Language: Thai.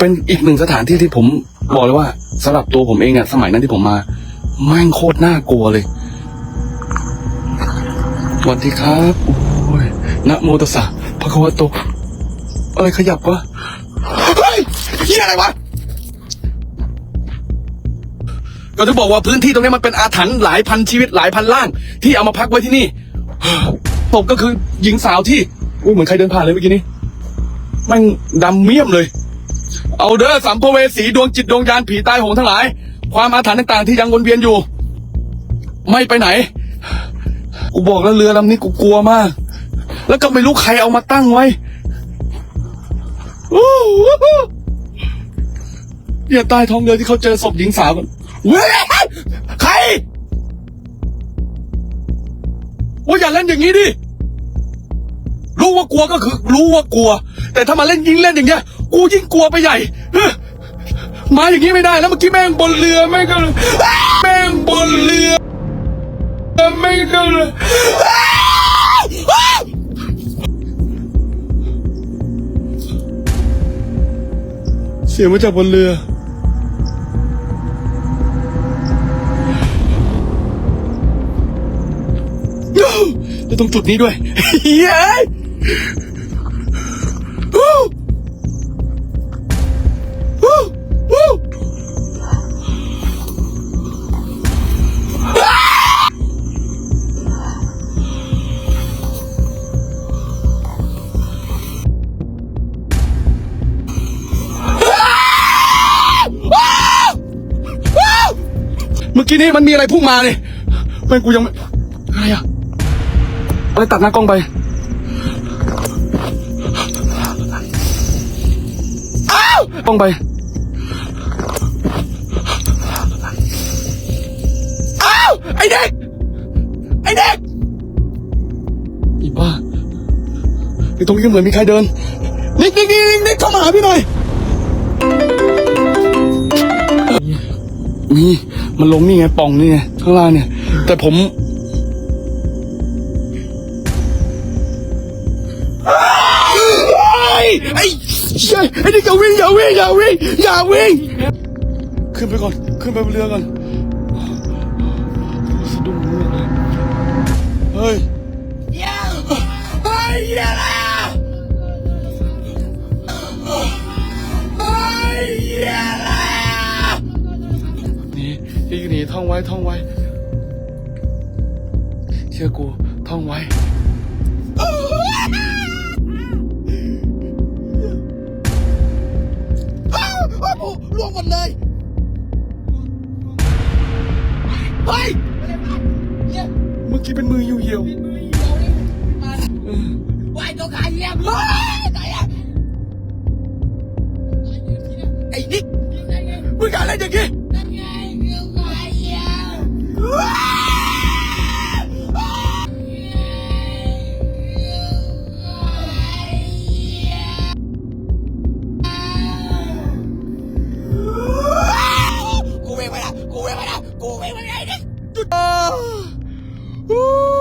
เป็นอีกหนึ่งสถานที่ที่ผมบอกเลยว่าสำหรับตัวผมเองอะสมัยนั้นที่ผมมาแม่งโคตรน่ากลัวเลยสวัสดีครับโอ้ยนะโมตัสสะพระคะวะโตอะไรขยับวะเฮ้ยเฮียอะไรวะก็จะบอกว่าพื้นที่ตรงนี้มันเป็นอาถรรพ์หลายพันชีวิตหลายพันล่าง ที่เอามาพักไว้ที่นี่ศพก็คือหญิงสาวที่อุ้ยเหมือนใครเดินผ่านเลยเมื่อกี้นี้มันดำเมี่ยมเลย เอาเด้อสัมภเวสีดวงจิตดวงยานผีตายโหงทั้งหลาย ความอาถรรพ์ต่างๆ ที่ยังวนเวียนอยู่ ไม่ไปไหน กูบอกแล้วเรือลำนี้กูกลัวมาก แล้วก็ไม่รู้ใครเอามาตั้งไว้อย่าตายท้องเรือที่เขาเจอศพหญิงสาวกันเว้ยใครโอ้ยอย่าเล่นอย่างนี้ดิรู้ว่ากลัวก็คือ รู้ว่ากลัว แต่ถ้ามาเล่นยิงเล่นอย่างเงี้ย กูยิ่งกลัวไปใหญ่ มาอย่างนี้ไม่ได้แล้วเมื่อกี้แม่งบนเรือแม่งก็แม่งบนเรือแม่งก็เสียงมาจากบนเรือ แล้วตรงจุดนี้ด้วยเย้ย เมื่อกี้นี้มันมีอะไรพุ่งมาเลยแม่งกูยังไม่อะไรอะอะไรตัดหน้ากล้องไปอ้าวกล้องไปอ้าวไอเด็กไอเด็กอีบ้าไอตรงนี้ก็เหมือนมีใครเดินนิกนิกนิกนิกนิกเข้ามาหาพี่หน่อยมี มันลงนี่ไงป่องนี่ไงข้างล่างเนี่ย แต่ผมไอ้ไอ้เชี่ยไอ้นี่อย่าวิ่งอย่าวิ่งอย่าวิ่งอย่าวิ่ง ขึ้นไปก่อน ขึ้นไปบนเรือก่อน ท่องไว้ท่องไว้ เชื่อกูท่องไว้โอ้โหล่วงหมดเลยเฮ้ยเมื่อกี้เป็นมืออยู่เหี่ยวเออว่ายตัวขาเยี่ยมไอ้นิกมึงอะไรอย่างงี้ กูเว